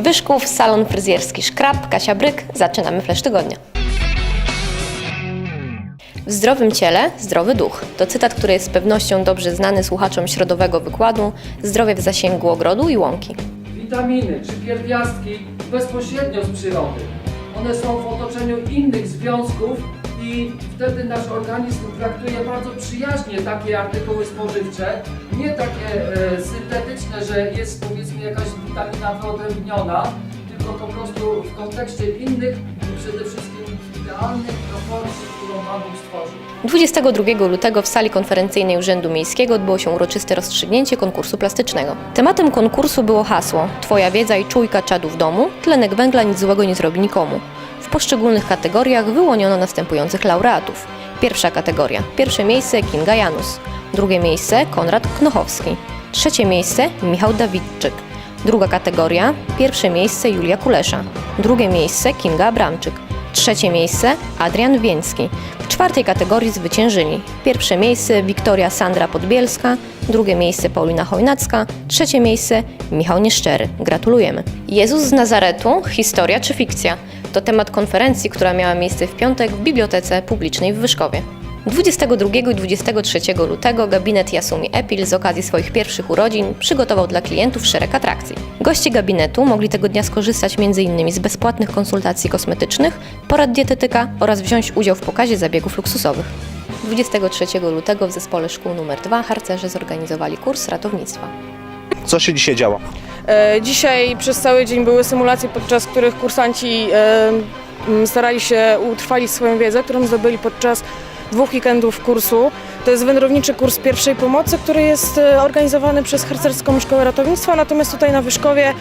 Wyszków, salon fryzjerski Szkrab, Kasia Bryk. Zaczynamy Flash Tygodnia. W zdrowym ciele, zdrowy duch. To cytat, który jest z pewnością dobrze znany słuchaczom środowego wykładu Zdrowie w zasięgu ogrodu i łąki. Witaminy czy pierwiastki bezpośrednio z przyrody. One są w otoczeniu innych związków i wtedy nasz organizm traktuje bardzo przyjaźnie takie artykuły spożywcze, nie takie e, syntetyczne, że jest powiedzmy jakaś witamina wyodrębniona, tylko po prostu w kontekście innych i przede wszystkim idealnych proporcji, którą Pan Bóg stworzył. 22 lutego w sali konferencyjnej Urzędu Miejskiego odbyło się uroczyste rozstrzygnięcie konkursu plastycznego. Tematem konkursu było hasło Twoja wiedza i czujka czadu w domu, tlenek węgla nic złego nie zrobi nikomu. W poszczególnych kategoriach wyłoniono następujących laureatów. Pierwsza kategoria. Pierwsze miejsce Kinga Janus. Drugie miejsce Konrad Knochowski. Trzecie miejsce Michał Dawidczyk. Druga kategoria. Pierwsze miejsce Julia Kulesza. Drugie miejsce Kinga Abramczyk. Trzecie miejsce Adrian Wieński. W czwartej kategorii zwyciężyli. Pierwsze miejsce Wiktoria Sandra Podbielska, drugie miejsce Paulina Chojnacka, trzecie miejsce Michał Nieszczery. Gratulujemy. Jezus z Nazaretu, historia czy fikcja? To temat konferencji, która miała miejsce w piątek w Bibliotece Publicznej w Wyszkowie. 22 i 23 lutego gabinet Yasumi Epil z okazji swoich pierwszych urodzin przygotował dla klientów szereg atrakcji. Goście gabinetu mogli tego dnia skorzystać m.in. z bezpłatnych konsultacji kosmetycznych, porad dietetyka oraz wziąć udział w pokazie zabiegów luksusowych. 23 lutego w zespole szkół nr 2 harcerze zorganizowali kurs ratownictwa. Co się dzisiaj działo? E, Dzisiaj przez cały dzień były symulacje, podczas których kursanci e, m, starali się utrwalić swoją wiedzę, którą zdobyli podczas dwóch weekendów kursu. To jest wędrowniczy kurs pierwszej pomocy, który jest e, organizowany przez Harcerską Szkołę Ratownictwa, natomiast tutaj na Wyszkowie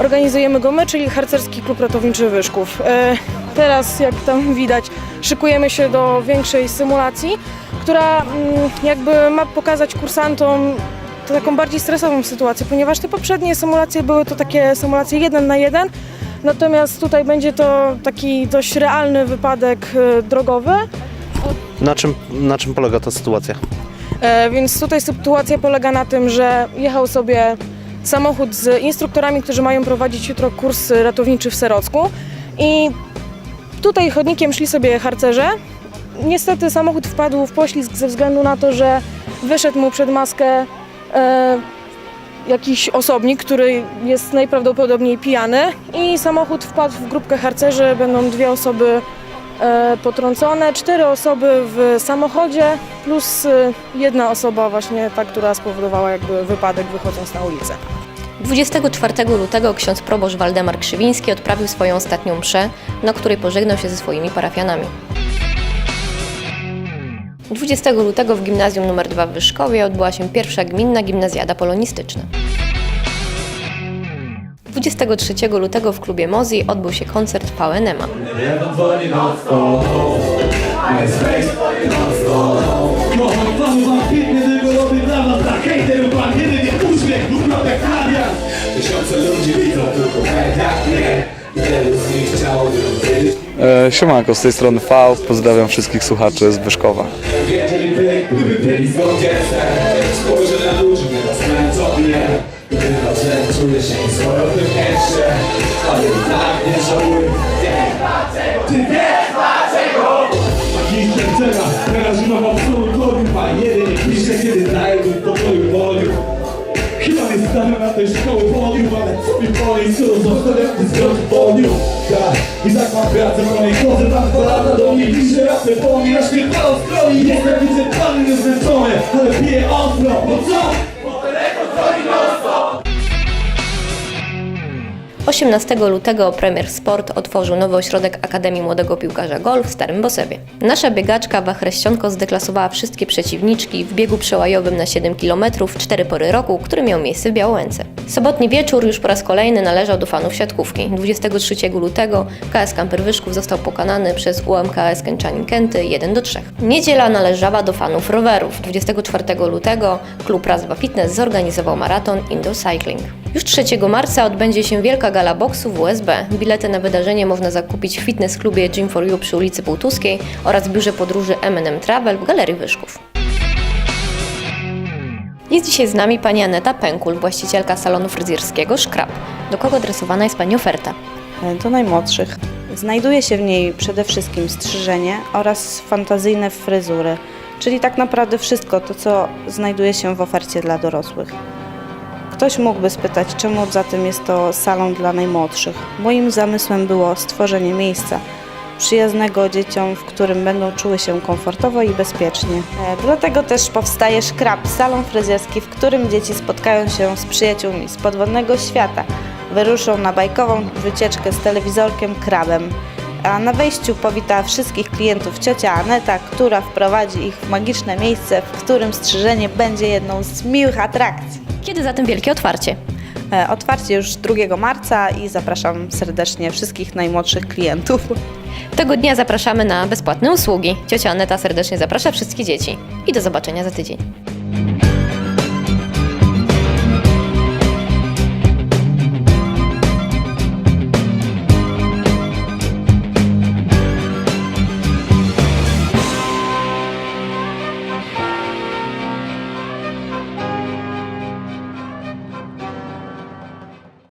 organizujemy go my, czyli Harcerski Klub Ratowniczy Wyszków. E, Teraz, jak tam widać, szykujemy się do większej symulacji, która mm, jakby ma pokazać kursantom to taką bardziej stresową sytuację, ponieważ te poprzednie symulacje były to takie symulacje jeden na jeden, natomiast tutaj będzie to taki dość realny wypadek e, drogowy, Na czym, na czym polega ta sytuacja? e, więc tutaj sytuacja polega na tym, że jechał sobie samochód z instruktorami, którzy mają prowadzić jutro kurs ratowniczy w Serocku i tutaj chodnikiem szli sobie harcerze. Niestety samochód wpadł w poślizg ze względu na to, że wyszedł mu przed maskę e, jakiś osobnik, który jest najprawdopodobniej pijany i samochód wpadł w grupkę harcerzy, będą dwie osoby potrącone, cztery osoby w samochodzie plus e, jedna osoba właśnie ta, która spowodowała jakby wypadek wychodząc na ulicę. 24 lutego ksiądz proboszcz Waldemar Krzywiński odprawił swoją ostatnią mszę, na której pożegnał się ze swoimi parafianami. 20 lutego w gimnazjum nr 2 w Wyszkowie odbyła się pierwsza gminna gimnazjada polonistyczna. 23 lutego w klubie Mozi odbył się koncert wiedzieć E, Siemanko, z tej strony V, pozdrawiam wszystkich słuchaczy z Wyszkowa. Się swobodny jeszcze Ale i tak nie żałuję Ty wiesz dlaczego? Magister teraz, teraz zimowa w absolutorium A jedynie pisze, kiedy daje mi pokoju woliu Chyba nie stanę na tej szkoły podium, ale co mi boli, co zostawiam ty zgodzi podium Tak, i tak mam pracę w mojej kodze, tam dwa lata do mnie pisze rapy po mnie, aż mnie palo stroni Jestem wyczerpany, niezmęczony, ale piję ostro, bo co? 18 lutego Premier Sport otworzył nowy ośrodek Akademii Młodego Piłkarza Golf w Starym Bosewie. Nasza biegaczka Wachreścionko zdeklasowała wszystkie przeciwniczki w biegu przełajowym na 7 km w 4 pory roku, który miał miejsce w Białęce. Sobotni wieczór już po raz kolejny należał do fanów siatkówki. 23 lutego KS Kamper Wyszków został pokonany przez UMKS Kęczanin Kęty 1 do 3. Niedziela należała do fanów rowerów. 24 lutego klub Raz 2 Fitness zorganizował maraton Indoor Cycling. Już 3 marca odbędzie się wielka gala boksu w USB. Bilety na wydarzenie można zakupić w fitness klubie Gym for You przy ulicy Półtuskiej oraz biurze podróży M&M Travel w Galerii Wyszków. Jest dzisiaj z nami pani Aneta Pękul, właścicielka salonu fryzjerskiego Szkrab. Do kogo adresowana jest pani oferta? do najmłodszych. Znajduje się w niej przede wszystkim strzyżenie oraz fantazyjne fryzury, czyli tak naprawdę wszystko to, co znajduje się w ofercie dla dorosłych. Ktoś mógłby spytać, czemu zatem jest to salon dla najmłodszych. Moim zamysłem było stworzenie miejsca przyjaznego dzieciom, w którym będą czuły się komfortowo i bezpiecznie. E, Dlatego też powstaje Szkrab, salon fryzjerski, w którym dzieci spotkają się z przyjaciółmi z podwodnego świata. Wyruszą na bajkową wycieczkę z telewizorkiem Krabem. A na wejściu powita wszystkich klientów ciocia Aneta, która wprowadzi ich w magiczne miejsce, w którym strzyżenie będzie jedną z miłych atrakcji. Kiedy zatem wielkie otwarcie? E, Otwarcie już 2 marca i zapraszam serdecznie wszystkich najmłodszych klientów. Tego dnia zapraszamy na bezpłatne usługi. Ciocia Aneta serdecznie zaprasza wszystkie dzieci. I do zobaczenia za tydzień.